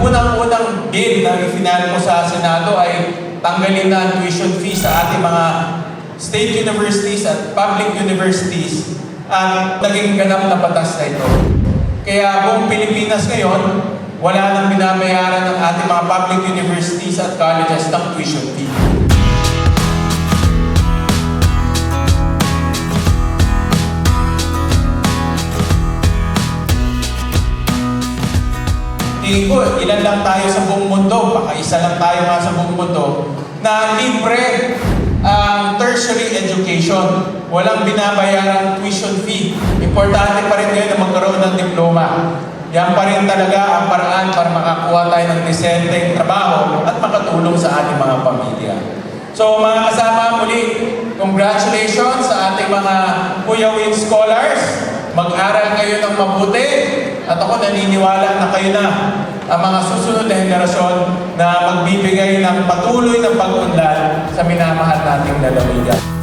unang-unang bill na ifinal ko sa Senado ay tanggalin na ang tuition fee sa ating mga state universities at public universities ang naging ganap na batas na ito. Kaya buong Pilipinas ngayon, wala nang binabayaran ng ating mga public universities at colleges ng tuition fee. Tingin ko, ilan lang tayo sa buong mundo, baka isa lang tayo nga sa buong mundo, na libre ang tertiary education. Walang binabayarang tuition fee. Importante pa rin ngayon na magkaroon ng diploma. Yan pa rin talaga ang paraan para makakuha tayo ng disenteng trabaho at makatulong sa ating mga pamilya. So mga kasama muli, congratulations sa ating mga Kuya Win Scholars. Mag-aral kayo ng mabuti at ako naniniwala na kayo na ang mga susunod na henerasyon na magbibigay ng patuloy ng pag-unlad sa minamahal nating lalawigan.